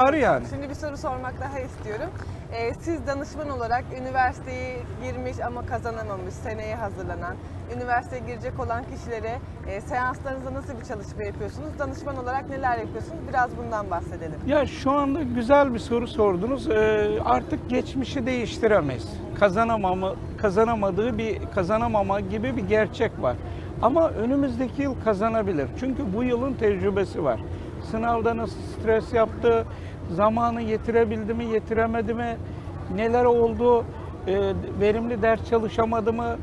Var yani. Şimdi bir soru sormak daha istiyorum. Ee, siz danışman olarak üniversiteyi girmiş ama kazanamamış, seneye hazırlanan, üniversiteye girecek olan kişilere e, seanslarınızda nasıl bir çalışma yapıyorsunuz? Danışman olarak neler yapıyorsunuz? Biraz bundan bahsedelim. Ya şu anda güzel bir soru sordunuz. Ee, artık geçmişi değiştiremeyiz. Kazanamama, kazanamadığı bir kazanamama gibi bir gerçek var. Ama önümüzdeki yıl kazanabilir. Çünkü bu yılın tecrübesi var. Sınavda nasıl stres yaptı, zamanı yetirebildi mi, yetiremedi mi, neler oldu, e, verimli ders çalışamadı mı,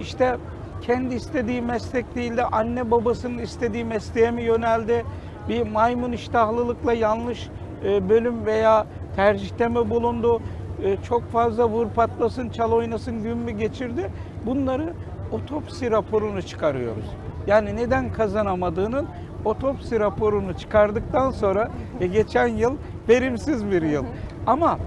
işte kendi istediği meslek değil de anne babasının istediği mesleğe mi yöneldi, bir maymun iştahlılıkla yanlış e, bölüm veya tercihte mi bulundu, E, çok fazla vur patlasın, çal oynasın gün mü geçirdi, bunları otopsi raporunu çıkarıyoruz. Yani neden kazanamadığının otopsi raporunu çıkardıktan sonra e, geçen yıl verimsiz bir yıl. Ama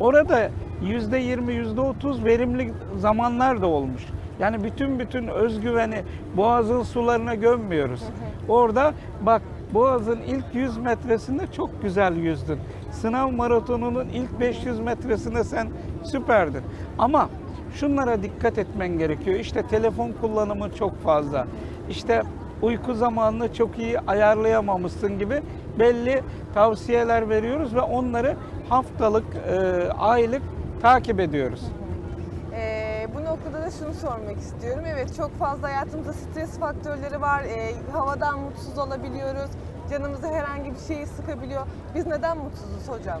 orada yüzde yirmi, yüzde otuz verimli zamanlar da olmuş. Yani bütün bütün özgüveni boğazın sularına gömmüyoruz. Orada bak boğazın ilk 100 metresinde çok güzel yüzdün. Sınav maratonunun ilk 500 metresinde sen süperdin. Ama şunlara dikkat etmen gerekiyor. İşte telefon kullanımı çok fazla. İşte uyku zamanını çok iyi ayarlayamamışsın gibi belli tavsiyeler veriyoruz ve onları haftalık, e, aylık takip ediyoruz. Ee, bu noktada da şunu sormak istiyorum. Evet çok fazla hayatımızda stres faktörleri var. Ee, havadan mutsuz olabiliyoruz. Canımızı herhangi bir şey sıkabiliyor. Biz neden mutsuzuz hocam?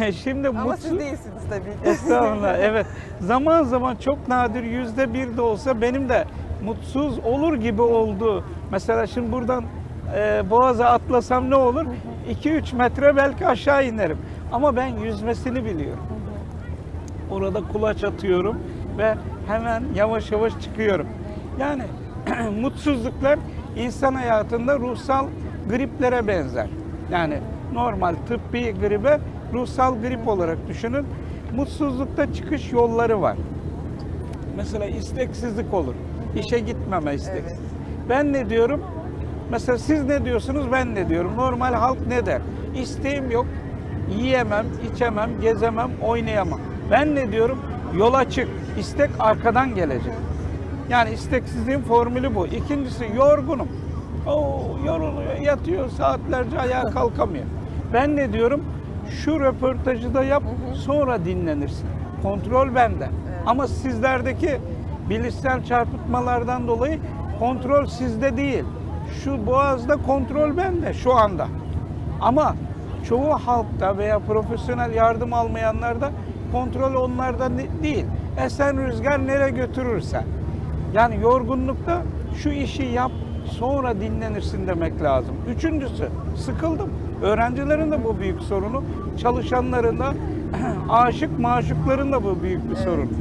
E, şimdi Ama mutsuz... siz değilsiniz tabii ki. Estağfurullah evet. Zaman zaman çok nadir yüzde bir de olsa benim de mutsuz olur gibi oldu. Mesela şimdi buradan e, Boğaz'a atlasam ne olur? 2-3 metre belki aşağı inerim. Ama ben yüzmesini biliyorum. Orada kulaç atıyorum ve hemen yavaş yavaş çıkıyorum. Yani mutsuzluklar insan hayatında ruhsal griplere benzer. Yani normal tıbbi gribe ruhsal grip olarak düşünün. Mutsuzlukta çıkış yolları var. Mesela isteksizlik olur. İşe gitmeme isteksiz. Evet. Ben ne diyorum? Mesela siz ne diyorsunuz ben ne diyorum? Normal halk ne der? İsteğim yok. Yiyemem, içemem, gezemem, oynayamam. Ben ne diyorum? Yola çık. İstek arkadan gelecek. Yani isteksizliğin formülü bu. İkincisi yorgunum. Oo, yoruluyor, yatıyor saatlerce ayağa kalkamıyor. Ben ne diyorum? Şu röportajı da yap, sonra dinlenirsin. Kontrol bende. Ama sizlerdeki bilişsel çarpıtmalardan dolayı kontrol sizde değil. Şu boğazda kontrol bende şu anda. Ama çoğu halkta veya profesyonel yardım almayanlarda kontrol onlarda değil. Esen rüzgar nereye götürürse. Yani yorgunlukta şu işi yap sonra dinlenirsin demek lazım. Üçüncüsü sıkıldım. Öğrencilerin de bu büyük sorunu. Çalışanların da aşık maşukların da bu büyük bir sorun.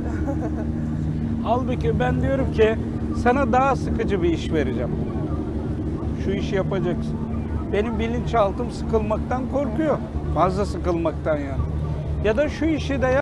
Halbuki ben diyorum ki sana daha sıkıcı bir iş vereceğim. Şu işi yapacaksın. Benim bilinçaltım sıkılmaktan korkuyor. Fazla sıkılmaktan yani. Ya da şu işi de yap.